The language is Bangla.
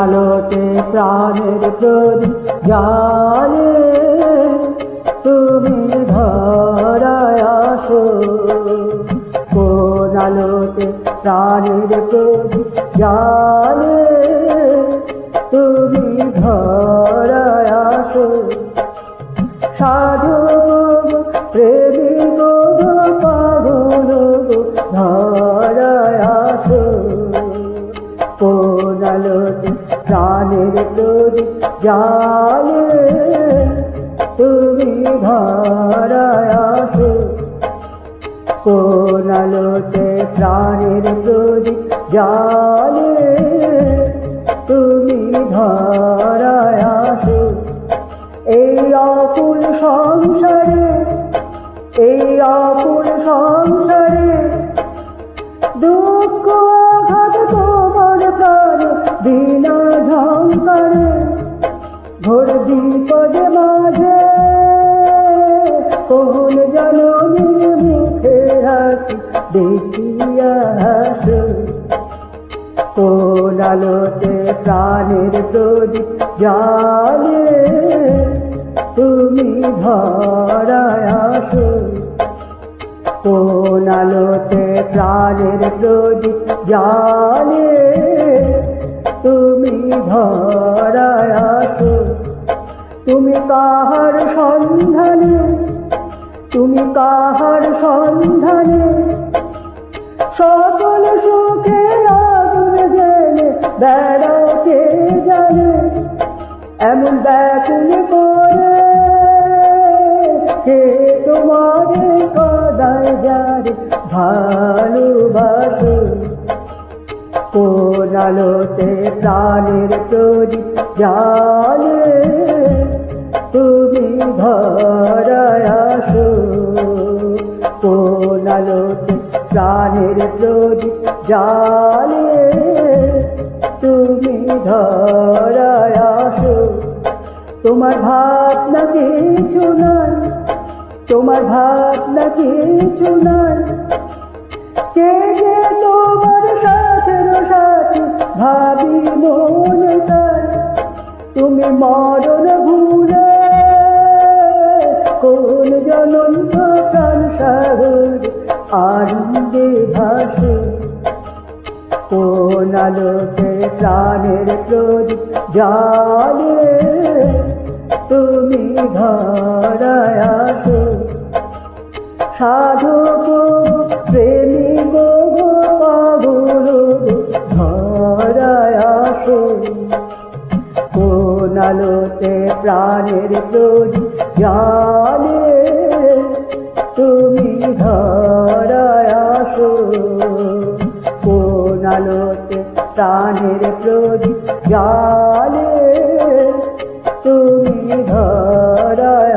আলোতে প্রাণের প্রদীপ জালে তুমি ধরায় আসো। কোন আলোতে প্রাণের প্রদীপ জালে তুমি ধরায় আসো। সাধু প্রেমী গো পাগল গো, আসো কোন আলোতে প্রাণের প্রদীপ জালে, তুমি ধরায় আসো কোন আলোতে প্রাণের প্রদীপ জালে, তুমি ধরায় এই অকুল সংসারে, এই অকুল সংসারে প্রাণে বিনা ঝঙ্কারে ঘোর বিপদ মাঝে। কোন জননীর মুখে হাসি দেখিয়া হাসো। কোন আলোতে প্রাণের প্রদীপ জালে, তুমি ধরায় আসো। কোন আলোতে প্রাণের প্রদীপ জালে তুমি ধরায় তুমি কাহার সন্ধানে, তুমি কাহার সন্ধানে। সকল সুখে আগুন জেলে বেড়াও কে জানে। এমন ব্যাকুল করে কে তোমারে কদায় যারে ভালোবাসো আলোতে প্রাণের তরি জালে, তুমি ধরায় আসো। কোন আলোতে প্রাণের প্রদীপ জালে, তুমি ধরায় আসো। তোমার ভাবনা কিছু নাই, তোমার ভাবনা কিছু নাই। ভাবি মনে তুমি মরণ ভুলে কোন জনন সাগর আনন্দে ভাসে। কোন আলোকে প্রাণের প্রদীপ জালে তুমি ধরায় আসো। সাধু প্রেমী গো আলোতে প্রাণের প্রদীপ জালে তুমি ধরায় কোন আলোতে প্রাণের প্রদীপ জালে তুমি ধরায়